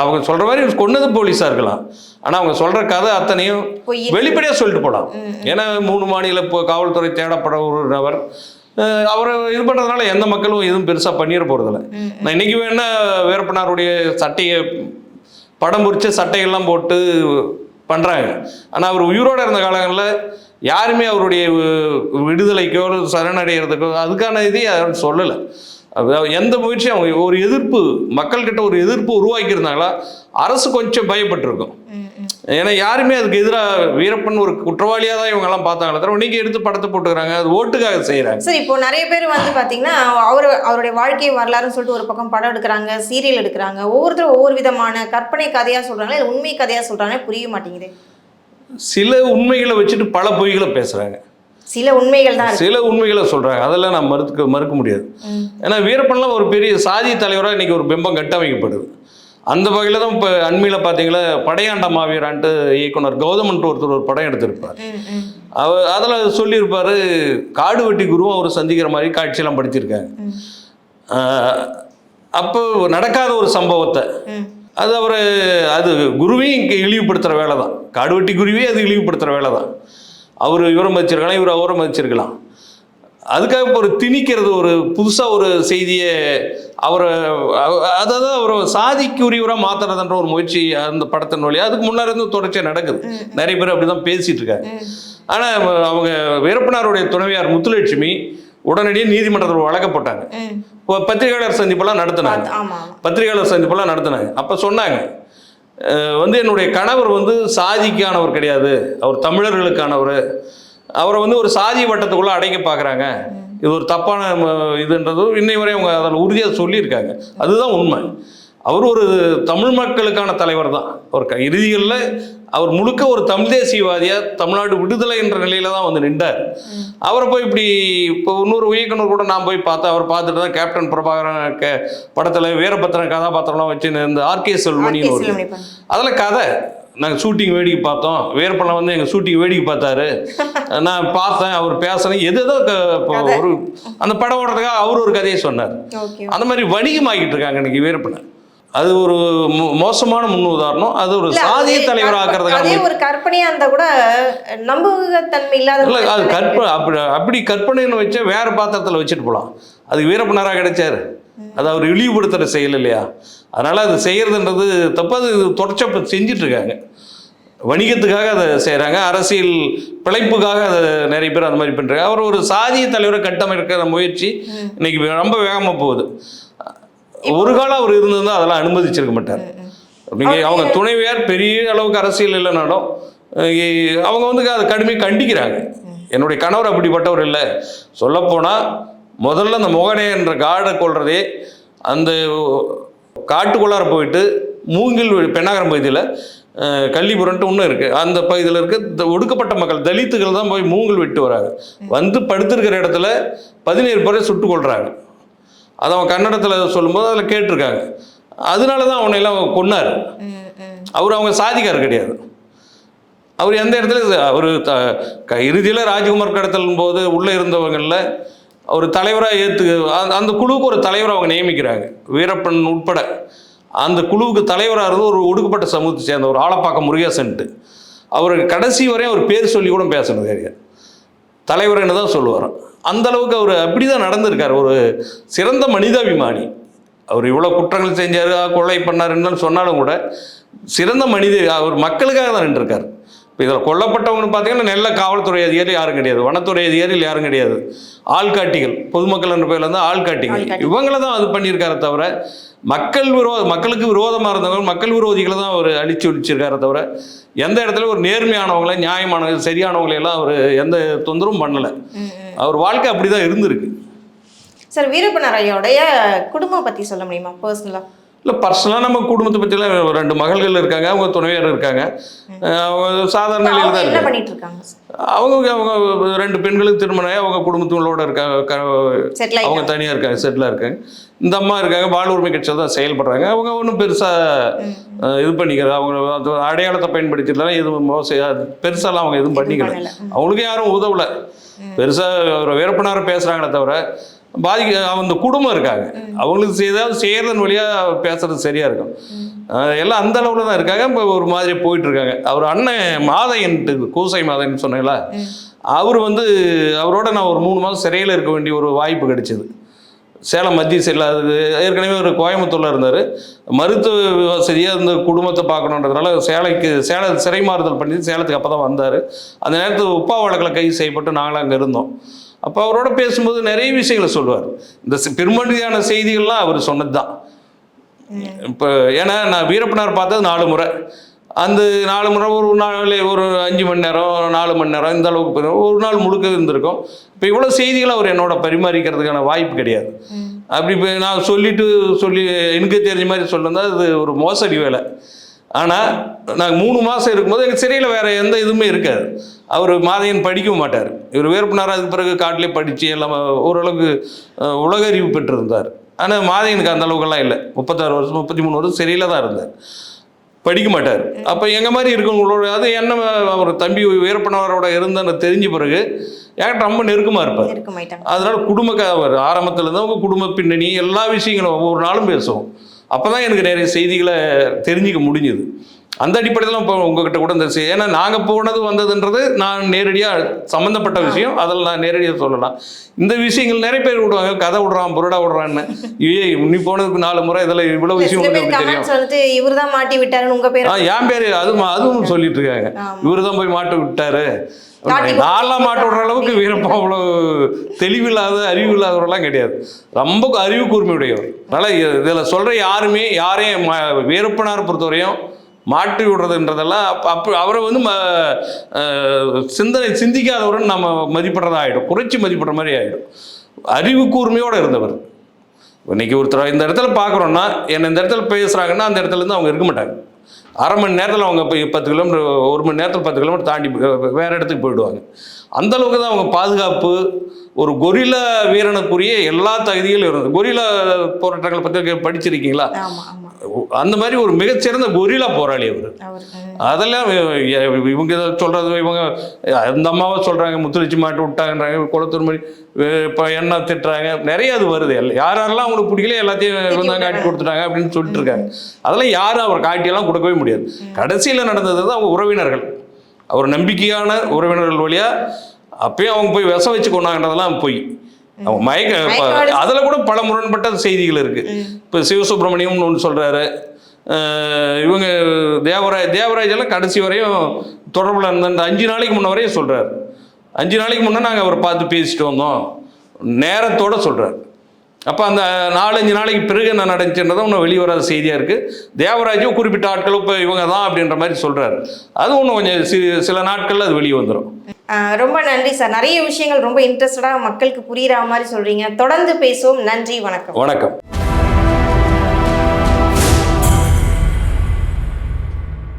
Speaker 1: அவங்க சொல்கிற மாதிரி கொன்னது போலீஸாக இருக்கலாம் ஆனால் அவங்க சொல்கிற கதை அத்தனையும்
Speaker 2: பொய்
Speaker 1: வெளிப்படையாக சொல்லிட்டு போகலாம் ஏன்னா மூணு மாநில காவல்துறை தேடப்பட ஒரு நபர் அவரை இது பண்ணுறதுனால எந்த மக்களும் எதுவும் பெருசாக பண்ணிட போகிறதில்ல. நான் இன்றைக்கி வேணா வீரப்பனாருடைய சட்டையை படம் பொறிச்ச சட்டையெல்லாம் போட்டு பண்ணுறாங்க ஆனால் அவர் உயிரோடு இருந்த காலங்களில் யாருமே அவருடைய விடுதலைக்கோ சரணடைகிறதுக்கோ அதுக்கான இதை அவர் சொல்லலை. எந்த முயற்சியும் அவங்க ஒரு எதிர்ப்பு மக்கள்கிட்ட ஒரு எதிர்ப்பு உருவாக்கியிருந்தாங்களா அரசு கொஞ்சம் பயப்பட்டிருக்கும். ஏன்னா யாருமே அதுக்கு எதிராக வீரப்பன் ஒரு குற்றவாளியாக தான் இவங்கெல்லாம் பார்த்தாங்களே தவிர இன்னைக்கு எடுத்து படத்தை போட்டுக்கிறாங்க அது ஓட்டுக்காக செய்கிறாங்க
Speaker 2: சார் இப்போ நிறைய பேர் வந்து பாத்தீங்கன்னா அவர் அவருடைய வாழ்க்கை வரலாறுன்னு சொல்லிட்டு ஒரு பக்கம் படம் எடுக்கிறாங்க சீரியல் எடுக்கிறாங்க ஒவ்வொருத்தரும் ஒவ்வொரு விதமான கற்பனை கதையா சொல்றாங்க இல்ல உண்மை கதையா சொல்றாங்க புரிய மாட்டேங்குது.
Speaker 1: சில உண்மைகளை வச்சுட்டு பல பொய்களை பேசுகிறாங்க
Speaker 2: சில உண்மைகள் தான்
Speaker 1: சில உண்மைகளை சொல்கிறாங்க அதெல்லாம் நான் மறுக்க மறுக்க முடியாது. ஏன்னா வீரப்பன்லாம் ஒரு பெரிய சாதி தலைவராக இன்னைக்கு ஒரு பிம்பம் கட்டமைக்கப்படுது அந்த வகையில் தான் இப்போ அண்மையில் பார்த்தீங்களா படையாண்ட மாவீரான்ட்டு இயக்குனர் கௌதமன்ட்டு ஒருத்தர் ஒரு படம் எடுத்திருப்பார். அவர் அதில் சொல்லியிருப்பார் காடு வெட்டி குருவும் அவர் சந்திக்கிற மாதிரி காட்சியெல்லாம் படுத்தியிருக்காங்க
Speaker 2: ம்,
Speaker 1: அப்போ நடக்காத ஒரு சம்பவத்தை. அது அவர் அது குருவையும் இங்கே இழிவுபடுத்துகிற வேலை தான் காடுவெட்டி குருவே அது இழிவுபடுத்துகிற வேலை தான் அவர் இவரை மதிச்சிருக்கலாம் இவர் அவரை மதிச்சிருக்கலாம். அதுக்காக இப்போ ஒரு திணிக்கிறது ஒரு புதுசாக ஒரு செய்தியை அவரை அதாவது அவரை சாதிக்கு உரியவராக மாற்றுறதுன்ற ஒரு முயற்சி அந்த படத்தின் வழியாக அதுக்கு முன்னாடி இருந்து தொடர்ச்சியாக நடக்குது. நிறைய பேர் அப்படி தான் பேசிகிட்டு இருக்காங்க. ஆனால் அவங்க வீரப்பனாருடைய துணைவியார் முத்துலட்சுமி உடனடியாக நீதிமன்றத்தில் வழக்க போட்டாங்க. பத்திரிகையாளர் சந்திப்பெல்லாம் நடத்தினாங்க. பத்திரிகையாளர் சந்திப்பெல்லாம் நடத்தினாங்க. அப்போ சொன்னாங்க வந்து என்னுடைய கணவர் வந்து சாதிக்கானவர் கிடையாது. அவர் தமிழர்களுக்கானவர். அவரை வந்து ஒரு சாதி வட்டத்துக்குள்ளே அடைக்க பார்க்குறாங்க. இது ஒரு தப்பான ம, இதுன்றது இன்னை வரை அவங்க அதில் உறுதியாக சொல்லியிருக்காங்க. அதுதான் உண்மை. அவர் ஒரு தமிழ் மக்களுக்கான தலைவர் தான். அவர் இறுதிகளில் அவர் முழுக்க ஒரு தமிழ் தேசியவாதியாக தமிழ்நாடு விடுதலை என்ற நிலையில தான் வந்து நின்றார். அவரை போய் இப்படி இப்போ இன்னொரு இயக்குனர் கூட நான் போய் பார்த்தேன் அவர் பார்த்துட்டு தான் கேப்டன் பிரபாகரன் கே படத்தில் வீரபத்திரன் கதாபாத்திரம்லாம் வச்சு இந்த ஆர்கே செல்வமணின்னு
Speaker 2: ஆர்கே
Speaker 1: ஒரு. அதில் கதை. நாங்கள் ஷூட்டிங் வேடிக்கை பார்த்தோம். வீரப்பனை வந்து எங்கள் ஷூட்டிங் வேடிக்கை பார்த்தாரு. நான் பார்த்தேன் அவர் பேசினேன் எது எதோ
Speaker 2: கதை.
Speaker 1: ஒரு அந்த படம் ஓடுறதுக்காக அவர் ஒரு கதையை சொன்னார். அந்த மாதிரி வணிகமாக்கிட்டு இருக்காங்க இன்னைக்கு வீரப்பனை அது ஒரு மோசமான முன் உதாரணம் அது ஒரு சாதிய தலைவர் ஆக்கிறதுக்கான.
Speaker 2: ஒரு கற்பனையா இருந்தா கூட நம்பகத்தன்மை இல்லாத
Speaker 1: இல்ல அது கற்பனை. அப்படி அப்படி கற்பனைன்னு வச்சா வேற பாத்திரத்தில் வச்சுட்டு போகலாம் அது வீரப்பனாராக கிடைச்சாரு. அது அவர் இழிவுபடுத்துகிற செயல் இல்லையா? அதனால அது செய்யறதுன்றது தப்பு. அது தொடர்ச்சி இருக்காங்க. வணிகத்துக்காக அதை செய்கிறாங்க அரசியல் பிழைப்புக்காக அதை நிறைய பேர் அந்த மாதிரி பண்ணுறாங்க அவர் ஒரு சாதிய தலைவரை கட்டமைக்கிற முயற்சி இன்னைக்கு ரொம்ப வேகமாக போகுது. ஒரு காலம் அவர் இருந்திருந்தா அதெல்லாம் அனுமதிச்சிருக்க மாட்டார். நீங்க அவங்க துணைவியார் பெரிய அளவுக்கு அரசியல் இல்லைனாலும் அவங்க வந்து அதை கடுமையாக கண்டிக்கிறாங்க. என்னுடைய கணவர் அப்படிப்பட்டவர் இல்லை. சொல்லப்போனால் முதல்ல அந்த முகனே என்ற காடை கொள்றதே அந்த காட்டுக்குள்ளார போயிட்டு மூங்கில் பெண்ணாகரம் பகுதியில் கள்ளிபுரன்ட்டு இன்னும் இருக்குது அந்த பகுதியில் இருக்க ஒடுக்கப்பட்ட மக்கள் தலித்துகள் தான் போய் மூங்கில் வெட்டு வராங்க. வந்து படுத்திருக்கிற இடத்துல பதினேழு பேரை சுட்டு கொள்றாங்க அதை அவன் கன்னடத்தில் சொல்லும்போது அதில் கேட்டிருக்காங்க. அதனால தான் அவனை எல்லாம் கொன்னார். அவர் அவங்க சாதிக்கார் கிடையாது. அவர் எந்த இடத்துல அவர் த க- இறுதியில் ராஜ்குமார் கடத்தலும் போது உள்ளே இருந்தவங்களில் ஒரு தலைவராக ஏற்று அந்த குழுவுக்கு ஒரு தலைவரை அவங்க நியமிக்கிறாங்க. வீரப்பன் உட்பட. அந்த குழுவுக்கு தலைவராக இருந்து ஒரு ஒடுக்கப்பட்ட சமூகத்தை சேர்ந்த ஒரு ஆலப்பாக்கம் முருகேசன்ட்டு. அவர் கடைசி வரையும் அவர் பேர் சொல்லி கூட பேசுனது கிடையாது தலைவர்னு தான் சொல்லுவாராம். அந்த அளவுக்கு அவர் அப்படி தான் நடந்திருக்கார். ஒரு சிறந்த மனிதாபிமானி. அவர் இவ்வளோ குற்றங்கள் செஞ்சார் கொலை பண்ணாருன்னு சொன்னாலும் கூட சிறந்த மனித அவர் மக்களுக்காக தான் நின்றுருக்கார். இப்போ இதில் கொல்லப்பட்டவங்கன்னு பார்த்தீங்கன்னா நல்ல காவல்துறை அதிகாரி யாரும் கிடையாது. வனத்துறை அதிகாரிகள் யாரும் கிடையாது. ஆள்காட்டிகள் பொதுமக்கள் என்ற பேர்ல இருந்து ஆள்காட்டிகள்.
Speaker 2: ஆள்காட்டி.
Speaker 1: இவங்கள தான் அது பண்ணியிருக்காரே தவிர மக்கள் விரோத மக்களுக்கு விரோதமாக இருந்தவங்க மக்கள் விரோதிகளை தான் அவர் அழிச்சு ஒழிச்சிருக்காரே தவிர எந்த இடத்துல ஒரு நேர்மையானவங்கள நியாயமானவங்க சரியானவங்களை எல்லாம் அவர் எந்த தொந்தரவும் பண்ணலை. அவர் வாழ்க்கை அப்படி தான் இருந்திருக்கு.
Speaker 2: சார் வீரப்பனார் ஐயாவுடைய குடும்பம் பத்தி சொல்ல முடியுமா பர்சனலா
Speaker 1: இல்லை பர்சனலாக நம்ம குடும்பத்தை பற்றிலாம் ரெண்டு மகள்கள் இருக்காங்க அவங்க துணைவியார் இருக்காங்க. அவங்க சாதாரண நிலையில் தான் இருக்காங்க. அவங்க அவங்க ரெண்டு பெண்களுக்கு திருமணம் அவங்க குடும்பத்துங்களோட இருக்காங்க அவங்க தனியாக இருக்காங்க செட்டிலாக இருக்காங்க. இந்த அம்மா இருக்காங்க வாழ் உரிமை கட்சியில் தான் செயல்படுறாங்க. அவங்க ஒன்றும் பெருசாக இது பண்ணிக்கிறது அவங்க அடையாளத்தை பயன்படுத்திட்டுலாம் எதுவும் மோசம் பெருசாலாம் அவங்க எதுவும் பண்ணிக்கல. அவங்களுக்கு யாரும் உதவல. பெருசாக வேறுபனார பேசுகிறாங்களே தவிர பாதிக்க அந்த குடும்பம் இருக்காங்க. அவங்களுக்கு ஏதாவது செய்யறதன் வழியாக பேசுறது சரியா இருக்கும். எல்லாம் அந்த அளவில் தான் இருக்காங்க. இப்போ ஒரு மாதிரி போயிட்டு இருக்காங்க. அவர் அண்ணன் மாதையன்ட்டு கூசை மாதைன்னு சொன்னீங்களா? அவர் வந்து அவரோட நான் ஒரு மூணு மாதம் சிறையில் இருக்க வேண்டிய ஒரு வாய்ப்பு கிடைச்சிது. சேலம் மத்திய சைடில் அது ஏற்கனவே ஒரு கோயம்புத்தூரில் இருந்தார். மருத்துவ வசதியாக இந்த குடும்பத்தை பார்க்கணுன்றதுனால சேலைக்கு சேல சிறை மாறுதல் பண்ணி சேலத்துக்கு அப்போ தான் வந்தார். அந்த நேரத்தில் உப்பா வழக்கில் கைது செய்யப்பட்டு நாங்களும் அங்கே இருந்தோம். அப்போ அவரோட பேசும்போது நிறைய விஷயங்களை சொல்லுவார். இந்த பெருமதியான செய்திகள்லாம் அவர் சொன்னது தான் இப்போ ஏன்னா நான் வீரப்பனார் பார்த்தது நாலு முறை. அந்த நாலு முறை ஒரு நாள் ஒரு அஞ்சு மணி நேரம் நாலு மணி நேரம் இந்த அளவுக்கு ஒரு நாள் முழுக்க இருந்திருக்கும். இப்போ இவ்வளோ செய்திகளை அவர் என்னோட பரிமாறிக்கிறதுக்கான வாய்ப்பு கிடையாது. அப்படி இப்போ நான் சொல்லிட்டு சொல்லி எனக்கு தெரிஞ்ச மாதிரி சொல்லிருந்தா அது ஒரு மோசடி வேலை. ஆனால் நாங்கள் மூணு மாதம் இருக்கும்போது எங்கள் சிறையில் வேறு எந்த இதுவுமே இருக்காது. அவர் மாதையன் படிக்கவும் மாட்டார். இவர் வேறுபனார் அதுக்கு பிறகு காட்டிலே படித்து எல்லாம் ஓரளவுக்கு உலக அறிவு பெற்றிருந்தார். ஆனால் மாதையனுக்கு அந்த அளவுக்குலாம் இல்லை. முப்பத்தாறு வருஷம் முப்பத்தி மூணு வருஷம் சிறையில் தான் இருந்தார். படிக்க மாட்டார். அப்போ எங்கள் மாதிரி இருக்கவங்களோட அது என்ன அவர் தம்பி வீரப்பனவரோட இருந்தன்னு தெரிஞ்ச பிறகு என்கிட்ட ரொம்ப நெருக்கமாக இருப்பார். அதனால குடும்ப அவர் ஆரம்பத்துல இருந்து அவங்க குடும்ப பின்னணி எல்லா விஷயங்களும் ஒவ்வொரு நாளும் பேசுவோம். அப்போ தான் எனக்கு நிறைய செய்திகளை தெரிஞ்சுக்க முடிஞ்சுது. அந்த அடிப்படையில் இப்போ உங்ககிட்ட கூட இந்த செய்- ஏன்னா நாங்கள் போனது வந்ததுன்றது நான் நேரடியாக சம்மந்தப்பட்ட விஷயம். அதில் நான் நேரடியாக சொல்லலாம். இந்த விஷயங்கள் நிறைய பேர் விடுவாங்க. கதை விடுறான் புரடா விடுறான்னு. ஏய் நீ போனதுக்கு நாலு முறை இதில் இவ்வளோ விஷயம் தெரியும்.
Speaker 2: இவர் தான் மாட்டி விட்டாருன்னு உங்க பேர்
Speaker 1: ஆ என் பேர் அதுவும் அதுவும் சொல்லிட்டு இருக்காங்க. இவரு தான் போய் மாட்ட விட்டாரு. நான்லாம் மாட்ட விடுற அளவுக்கு வீரப்பா அவ்வளோ தெளிவில்லாத அறிவு இல்லாதவரெல்லாம் கிடையாது. ரொம்ப அறிவு கூர்மையுடையவர் அதனால் இதில் சொல்கிற யாருமே யாரையும் வீரப்பனார் பொறுத்தவரையும் மாட்டி விடுறதுன்றதெல்லாம் அப்போ அப்போ அவரை வந்து ம சிந்தனை சிந்திக்காதவரன்னு நம்ம மதிப்பிடுறதா ஆகிடும் குறைச்சி மதிப்பிடுற மாதிரி ஆகிடும் அறிவு கூர்மையோடு இருந்தவர். இன்றைக்கி ஒருத்தர் இந்த இடத்துல பார்க்குறோன்னா என்னை இந்த இடத்துல பேசுகிறாங்கன்னா அந்த இடத்துல இருந்து அவங்க இருக்க மாட்டாங்க. அரை மணி நேரத்தில் அவங்க போய் பத்து கிலோமீட்டர் ஒரு மணி நேரத்தில் பத்து கிலோமீட்டர் தாண்டி வேறு இடத்துக்கு போயிடுவாங்க. அந்த அளவுக்கு தான் அவங்க பாதுகாப்பு ஒரு கொரில்லா வீரனுக்குரிய எல்லா தகுதிகளும் இருந்தது. கொரில்லா போராட்டங்களை பற்றி படிச்சிருக்கீங்களா? அந்த மாதிரி ஒரு மிகச்சிறந்த கொரில்லா போராளி அவர். அதெல்லாம் இவ- இவங்க இதை சொல்றது இவங்க அந்த அம்மாவை சொல்றாங்க முத்துலட்சி மாட்டு விட்டாங்கன்றாங்க குளத்தூர் மணி இப்போ என்ன திட்டுறாங்க. நிறைய அது வருது. யாரெல்லாம் அவங்களுக்கு பிடிக்கல எல்லாத்தையும் தான் காட்டி கொடுத்துட்டாங்க அப்படின்னு சொல்லிட்டு இருக்காங்க. அதெல்லாம் யாரும் அவர் காட்டியெல்லாம் கொடுக்கவே முடியாது. கடைசியில் நடந்தது தான் அவங்க உறவினர்கள். அவர் நம்பிக்கையான உறவினர்கள் வழியா அப்பயும் அவங்க போய் விஷம் வச்சு கொண்டாங்கன்றதெல்லாம் பொய். மயக்க அதில் கூட பல முரண்பட்ட செய்திகள் இருக்கு.
Speaker 2: ம்.
Speaker 1: இப்போ சிவசுப்பிரமணியம்னு ஒன்று சொல்கிறாரு இவங்க தேவராஜ் தேவராஜ் எல்லாம் கடைசி வரையும் தொடர்பில் இருந்த அந்த அஞ்சு நாளைக்கு முன்ன வரையும் சொல்கிறார் அஞ்சு நாளைக்கு முன்னே நாங்கள் அவரை பார்த்து பேசிட்டு வந்தோம். நேரத்தோட சொல்கிறார் அப்போ அந்த நாலஞ்சு நாளைக்கு பிறகு என்ன நடந்துச்சுன்றதும் இன்னும் வெளியே வராத செய்தியாக இருக்குது தேவராஜும் குறிப்பிட்ட ஆட்கள் இப்போ இவங்க தான் அப்படின்ற மாதிரி சொல்கிறாரு அது இன்னும் கொஞ்சம் சி சில நாட்களில் அது வெளியே வந்துடும்
Speaker 2: ரொம்ப நன்றி சார். நிறைய விஷயங்கள் ரொம்ப இன்ட்ரெஸ்டடாக மக்களுக்கு புரியுற மாதிரி சொல்றீங்க. தொடர்ந்து பேசுவோம். நன்றி வணக்கம்.
Speaker 1: வணக்கம்.